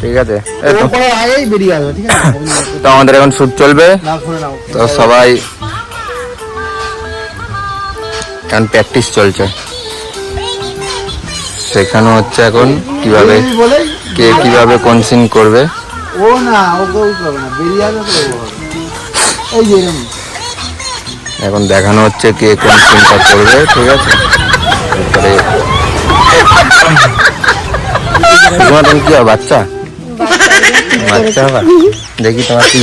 ঠিক আছে। তো। আগেই বেরিয়ে আসবে ঠিক আছে? তো আমাদের এখন শুট চলবে। তো সবাই এখন প্র্যাকটিস চলছে। শেখানো হচ্ছে এখন কীভাবে কে কীভাবে কোন সিন করবে। ও না ও কেউ করবে না। বেরিয়ে আসবে তো ও হবে। এই যে এখন দেখানো হচ্ছে কে কোন সিনটা করবে ঠিক আছে? তারপরে তোমার কি বাচ্চা? বাচ্চা দেখি তোমার কি।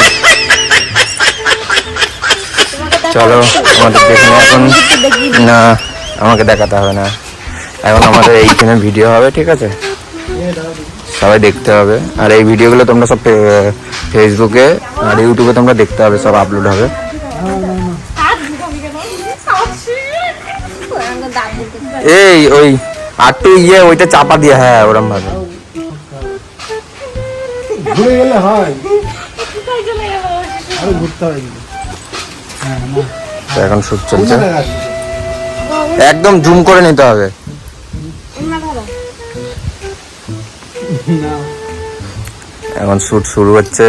চলো, আমাদের দেখে এখন। না, আমাকে দেখাতে হবে না। এখন আমাদের এইখানে ভিডিও হবে, ঠিক আছে? সবাই দেখতে হবে। আর এই ভিডিওগুলো তোমরা সব ফেসবুকে আর ইউটিউবে তোমরা দেখতে হবে, সব আপলোড হবে। এই, ওই আটটু ইয়ে ওইটা চাপা দিয়ে হ্যাঁ ওরম ভাবে ঘুরে গেলে হয়। আরও ঘুরতে হ্যাঁ এখন শুট চলছে। একদম জুম করে নিতে হবে। এখন শুট শুরু হচ্ছে।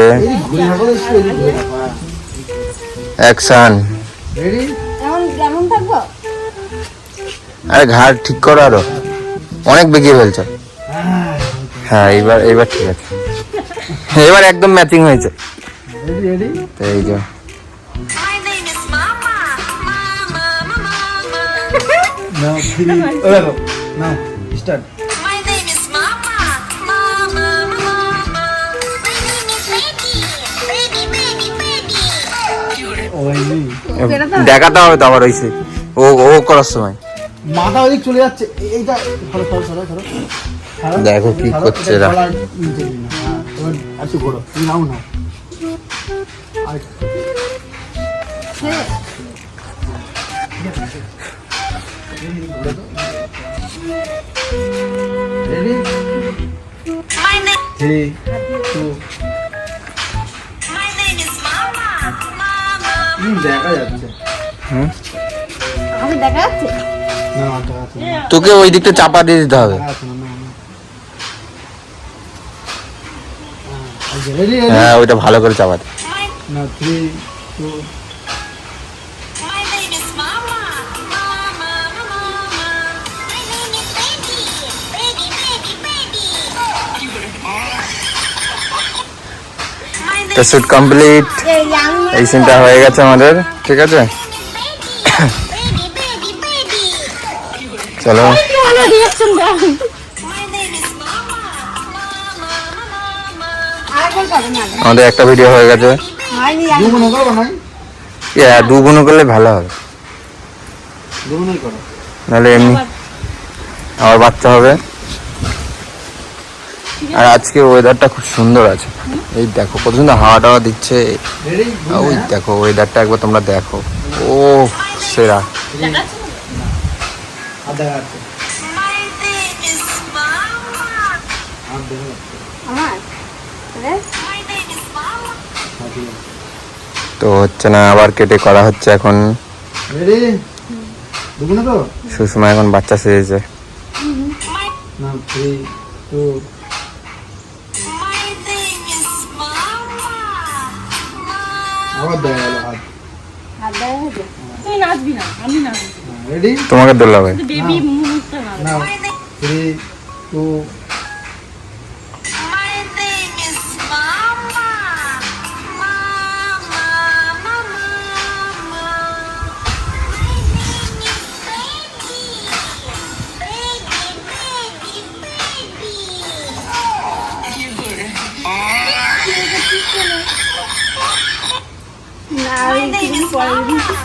অ্যাকশন। রেডি এমন কেমন থাকব? আরে ঘাট ঠিক করো আরও। অনেক বেগিয়ে ফেলছো। হ্যাঁ হ্যাঁ এইবার এইবার ঠিক আছে। এবার একদম ম্যাচিং হয়েছে। এই যে. ওই নি। দেখাতে হবে তো আবার ওইসে ও ও করার সময়। মাথা ওদিক চলে যাচ্ছে এইটা ধরো ধরো ধরো ধরো। দেখো কি করছে এরা। হ্যাঁ, একটু করো তুমি নাও My থ্রি টু. হুম দেখা যাচ্ছে আমি দেখা যাচ্ছে না তোকে ওই দিকটা চাপা দিয়ে দিতে হবে। হ্যাঁ, ওইটা ভালো করে. My name তো শুট কমপ্লিট এই সিনটা হয়ে গেছে আমাদের ঠিক আছে না আমাদের একটা ভিডিও হয়ে গেছে। হয়নি দু গুণ করব না হ্যাঁ দু গুণ করলে ভালো হবে। নাহলে এমনি আবার বাচ্চা হবে। আর আজকে ওয়েদারটা খুব সুন্দর আছে। এই দেখো, কত সুন্দর হাওয়া টাওয়া দিচ্ছে। ওই দেখো ওয়েদারটা একবার তোমরা দেখো। ও সেরা। হ্যাঁ, ঠিক আছে। তো হচ্ছে না আবার কেটে করা হচ্ছে এখন। সুষমা এখন বাচ্চা সেজেছে. আবার দেখা গেল হাত হাত তুই নাচবি না আমি নাচবি। রেডি তোমাকে দোলা ভাই বেবি মুহূর্তে না না My name, three two my name is Mama.